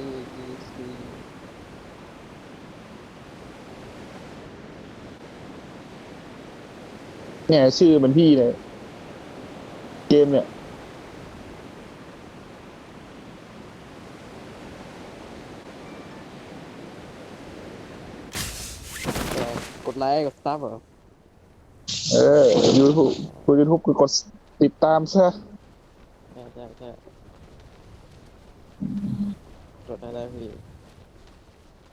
ซีดีซีเนี่ยชื่อเหมันพี่เลย เกมเนี่ย กดไลค์กดซับเหรอเออยูทูบกูยูทูบกูกดติดตามซะ ใช่ใช่ใช่ กดได้แล้พี่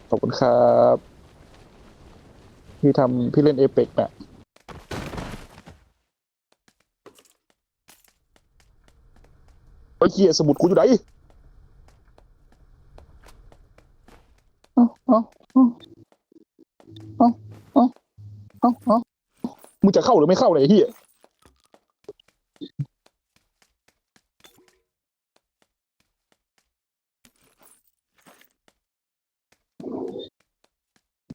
ขอบคุณครับ พี่ทำพี่เล่นเอเปกน่ะ ไอ้เหี้ยสมุดกูอยู่ไหนเอ้าเอ้าเอ้าเอ้าเอ้าเอ้าเอ้ามึงจะเข้าหรือไม่เข้าเลยไอ้เหี้ย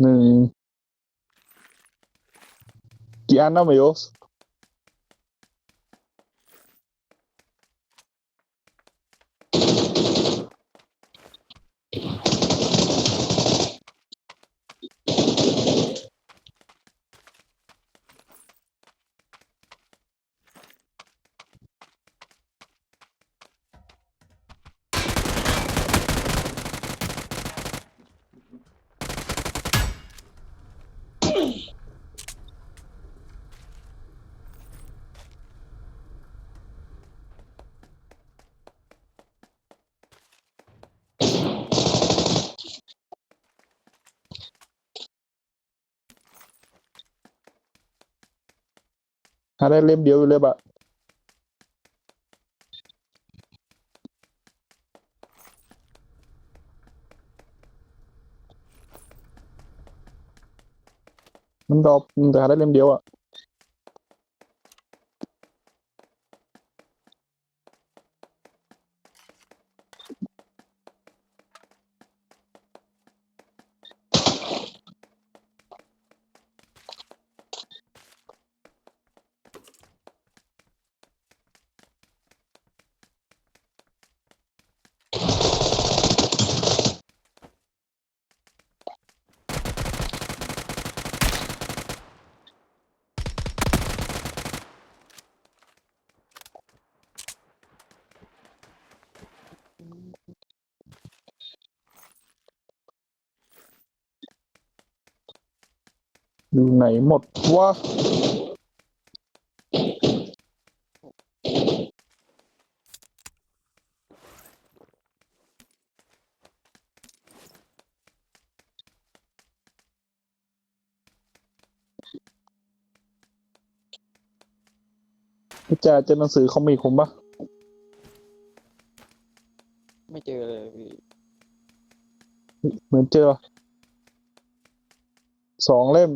หนึ่งกี่ ได้เล่มเดียวอยู่เลยบะมันดรอปแต่หาได้เล่มเดียวอะ อยู่ไหนหมดวะพี่จ่าเจอหนังสือคอมิกผมปะไม่เจอเลยพี่เหมือนเจอ สองเล่ม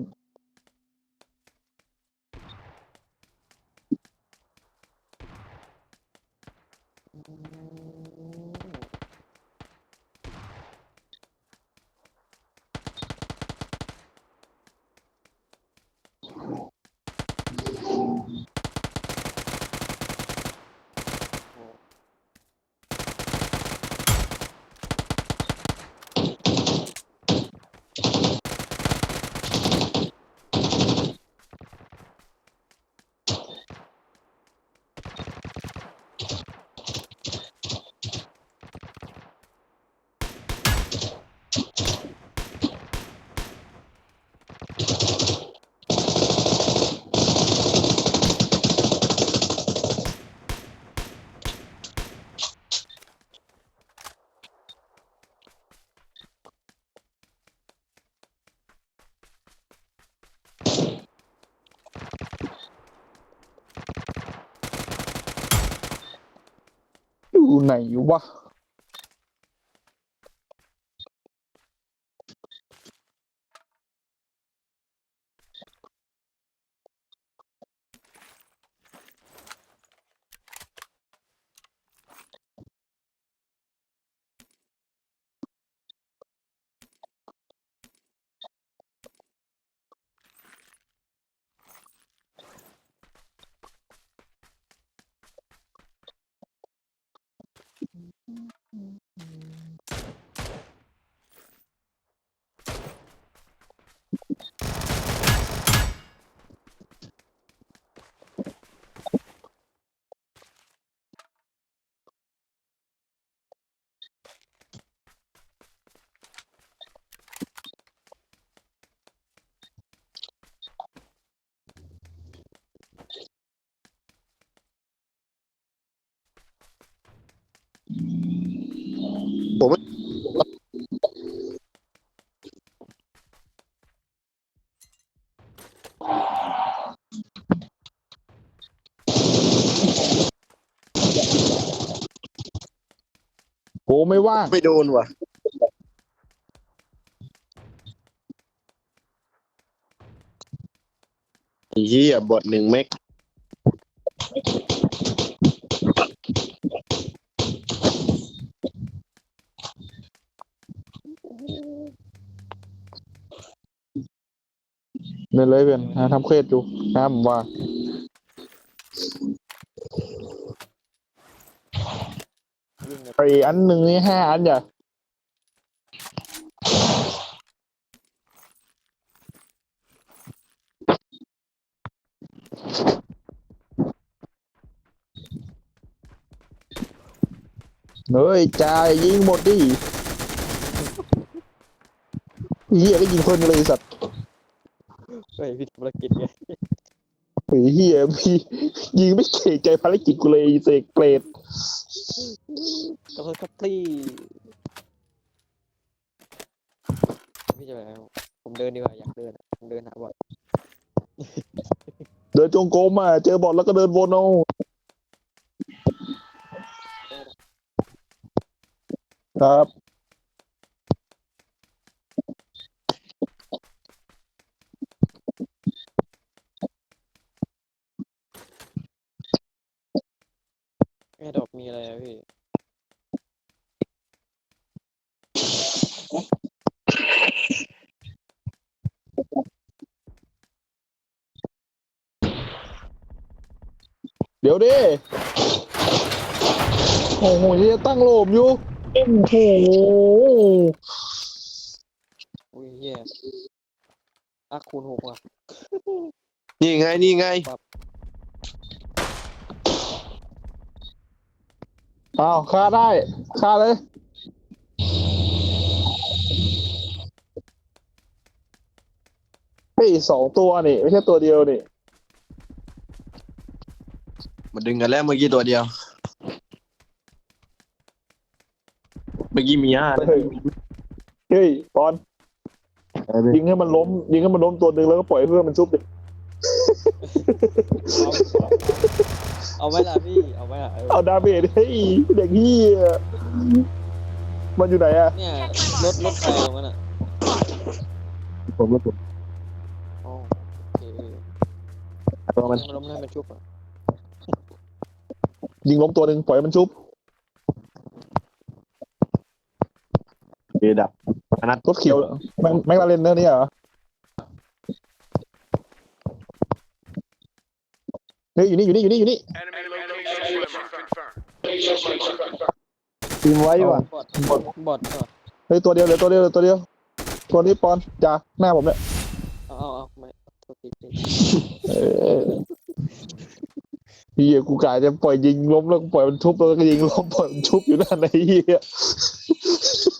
ไหนวะ โหไม่ว่างไม่โดนว่ะ ไอ้เหี้ยบทหนึ่งเมกเนี่ยเลยเป็นหาทำเครดอยู่นะผมว่า วิ่อันหนึ่งนี่ห้าอันอย่าเฮ้ยจ่ายยิงหมดดิเฮียก็ยิงคนเลยสัตว์ เฮ้ยพี่ทำภารกิจไง ไอ้เฮียพี่ยิงไม่เกรงใจภารกิจกูเลยไอ้เสกเกรดกระโดดกระปรี้พี่จะไปไหนผมเดินดีกว่าอยากเดินอะผมเดินหาบอลเดินจงกรมอะเจอบอลแล้วก็เดินวนเอาครับ แอร์ดรอปมีอะไรอะพี่ เดี๋ยวดิ โอ้โหจะตั้งโลมอยู่ โอ้โห อุ้ยเฮียอักคูณหกว่ะ นี่ไง นี่ไง อ้าวฆ่าได้ฆ่าเลยเฮ้ยสองตัวนี่ ไม่ใช่ตัวเดียวนี่มาดึงกันแล้วเมื่อกี้ตัวเดียว เมื่อกี้มีห้านะเฮ้ยเฮ้ยปอนยิงให้มันล้ม ยิงให้มันล้มตัวหนึ่งแล้วก็ปล่อยให้เพื่อนมันชุบดิ เอาไว้ล่ะพี่ เอาไว้ล่ะเออเอาดาเมจเฮ้ยเด็กเฮียมันอยู่ไหนอะเนี่ยรถรถใครตรงนั้นอะผมว่าผมอ๋อโอเคตัวมันยังล้มให้มันชุบอะยิงล้มตัวหนึ่งปล่อยให้มันชุบเดดับอนัดรถเขียวเหรอแม็กแม็กลาเรนเนอร์นี่เหรอเฮ้ยอยู่นี่อยู่นี่อยู่นี่อยู่นี่ Enemy location confirmed. ทีมไว้ว่ะบอดบอดเหรอเฮ้ยตัวเดียวเหลือตัวเดียวเหลือตัวเดียวตัวนี้ปอนจ่าหน้าผมเนี่ยเอาเอาเอาไม่โทษทีพี่เออเฮียกูกะจะปล่อยยิงล้มแล้วก็ปล่อยมันทุบแล้วก็ยิงล้มปล่อยมันทุบอยู่นั่นไอ้เฮีย